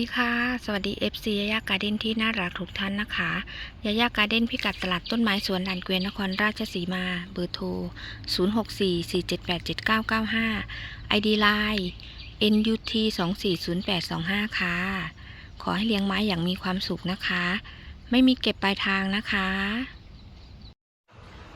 ดีค่ะ สวัสดี FC ยายาการ์เด้นที่น่ารักทุกท่านนะคะยายาการ์เด้นพิกัดตลาดต้นไม้สวนลานเกวียนนครราชสีมา เบอร์โทร 0644787995 ID Line NUT 240825 ค่ะ ขอให้เลี้ยงไม้อย่างมีความสุขนะคะ ไม่มีเก็บปลายทางนะคะ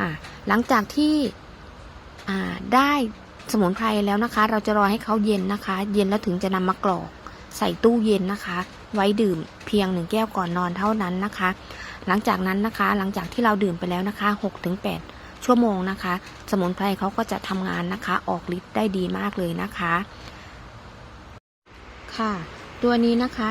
อ่าหลังจากที่อ่าได้สมุนไพรแล้วนะคะ เราจะรอให้เขาเย็นนะคะ เย็นแล้วถึงจะนำมากรอกใส่ตู้เย็นนะคะ ไว้ดื่มเพียงหนึ่งแก้วก่อนนอนเท่านั้นนะคะ หลังจากนั้นนะคะ หลังจากที่เราดื่มไปแล้วนะคะ6-8ชั่วโมงนะคะ สมุนไพรเขาก็จะทำงานนะคะ ออกฤทธิ์ได้ดีมากเลยนะคะ ค่ะ ตัวนี้นะคะ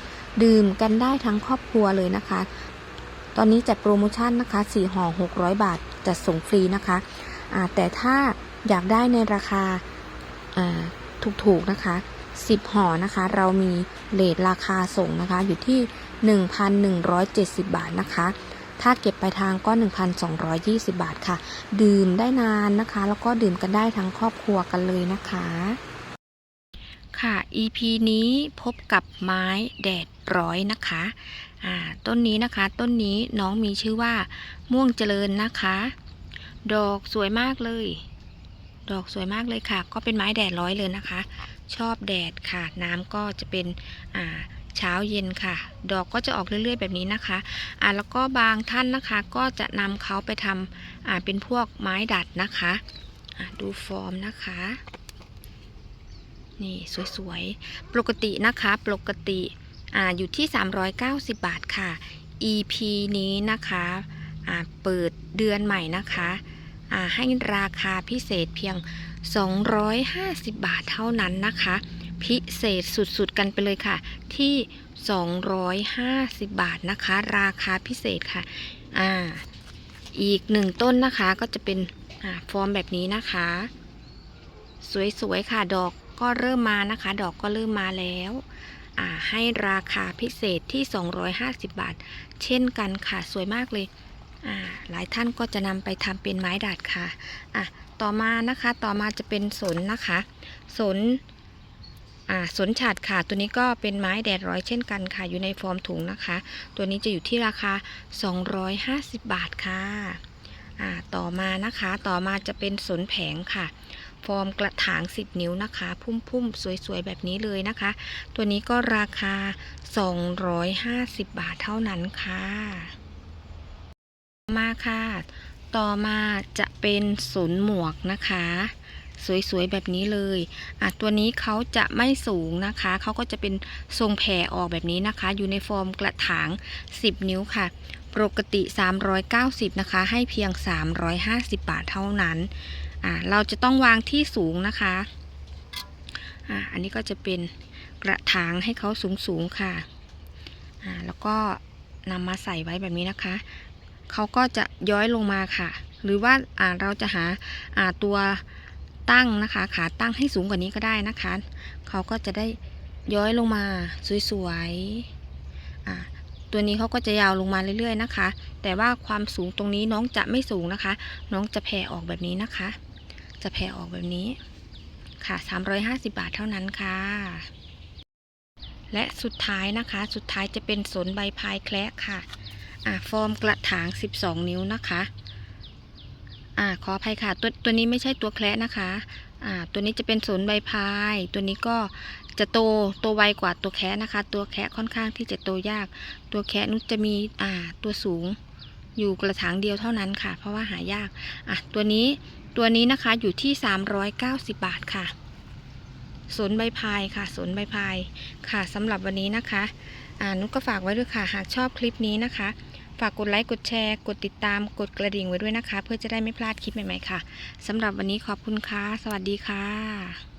ดื่มกันได้ทั้งครอบครัวเลยนะคะ ตอนนี้จัดโปรโมชั่นนะคะ4ห่อ600 บาทจัดส่งฟรีนะคะแต่ถ้าอยากได้ในราคาถูกๆนะคะ 10ห่อนะคะ เรามีเลทราคาส่งนะคะ อยู่ที่ 1,170 บาทนะคะ ถ้าเก็บไปลายทางก็ 1,220 บาทค่ะ ดื่มได้นานนะคะ แล้วก็ดื่มกันได้ทั้งครอบครัวกันเลยนะคะค่ะ EP นี้พบกับไม้แดด ร้อยนะคะอ่าต้นนี้นะคะต้นนี้น้องมีชื่อว่าม่วงเจริญนะคะ ดอกสวยมากเลย ดอกสวยมากเลยค่ะ ก็เป็นไม้แดดร้อยเลยนะคะ ชอบแดดค่ะน้ำก็จะเป็นอ่าเช้าเย็นค่ะ ดอกก็จะออกเรื่อย ๆ แบบนี้นะคะอ่าแล้วก็บางท่านนะคะก็จะนำเขาไปทำอ่าเป็นพวกไม้ดัดนะคะอ่าดูฟอร์มนะคะนี่สวยๆปกตินะคะปกติ อ่าอยู่ที่ 390 บาทค่ะ EP นี้นะคะอ่าเปิดเดือนใหม่นะคะอ่าให้ราคาพิเศษเพียง 250 บาทเท่านั้นนะคะ พิเศษสุดๆกันไปเลยค่ะ ที่ 250 บาทนะคะ ราคาพิเศษค่ะอ่าอีกหนึ่งต้นนะคะก็จะเป็นอ่าฟอร์มแบบนี้นะคะ สวยๆค่ะดอกก็เริ่มมานะคะ ดอกก็เริ่มมาแล้ว ให้ราคาพิเศษที่ 250 บาท เช่นกันค่ะ สวยมากเลยหลายท่านก็จะนำไปทำเป็นไม้ดัดค่ะอะ ต่อมานะคะ ต่อมาจะเป็นสนนะคะ สนสนฉัดค่ะ ตัวนี้ก็เป็นไม้แดดร้อยเช่นกันค่ะ อยู่ในฟอร์มถุงนะคะ ตัวนี้จะอยู่ที่ราคา 250 บาทค่ะ ต่อมานะคะ ต่อมาจะเป็นสนแผงค่ะ ฟอร์มกระถาง 10 นิ้วนะคะ พุ่มๆ สวยๆ แบบนี้เลยนะคะ ตัวนี้ก็ราคา 250 บาทเท่านั้นค่ะ มาค่ะ ต่อมาจะเป็นสนหมวกนะคะสวยๆ แบบนี้เลยอะตัวนี้เขาจะไม่สูงนะคะ เขาก็จะเป็นทรงแผ่ออกแบบนี้นะคะ อยู่ในฟอร์มกระถาง 10 นิ้วค่ะ ปกติ 390 นะคะ ให้เพียง 350 บาทเท่านั้น อ่าเราจะต้องวางที่สูงนะคะอ่าอันนี้ก็จะเป็นกระถางให้เขาสูงสูงๆค่ะอ่าแล้วก็นำมาใส่ไว้แบบนี้นะคะเขาก็จะย้อยลงมาค่ะ หรือว่าอ่าเราจะหาอ่าตัวตั้งนะคะขาตั้งให้สูงกว่านี้ก็ได้นะคะเขาก็จะได้ย้อยลงมาสวยๆอ่าตัวนี้เขาก็จะยาวลงมาเรื่อยๆนะคะ แต่ว่าความสูงตรงนี้น้องจะไม่สูงนะคะ น้องจะแผ่ออกแบบนี้นะคะ จะแผ่ออกแบบนี้ค่ะ 350 บาทเท่านั้นค่ะ และสุดท้ายนะคะ สุดท้ายจะเป็นสนใบพายแคระค่ะ อ่าฟอร์มกระถาง 12 นิ้วนะคะ อ่าขออภัยค่ะ ตัวตัวนี้ไม่ใช่ตัวแคระนะคะ อ่า ตัวนี้จะเป็นสนใบพาย ตัวนี้ก็จะโตโตไวกว่าตัวแคะนะคะ ตัวแคะค่อนข้างที่จะโตยาก ตัวแคะนุจะมีอ่าตัวสูงอยู่กระถางเดียวเท่านั้นค่ะ เพราะว่าหายาก อะ ตัวนี้ ตัวนี้นะคะอยู่ที่ 390 บาทค่ะ สนใบพายค่ะ สนใบพายค่ะสำหรับวันนี้นะคะอ่านุกก็ฝากไว้ด้วยค่ะ หากชอบคลิปนี้นะคะ ฝากกดไลค์ กดแชร์ กดติดตาม กดกระดิ่งไว้ด้วยนะคะ เพื่อจะได้ไม่พลาดคลิปใหม่ๆค่ะสำหรับวันนี้ขอบคุณค่ะ สวัสดีค่ะ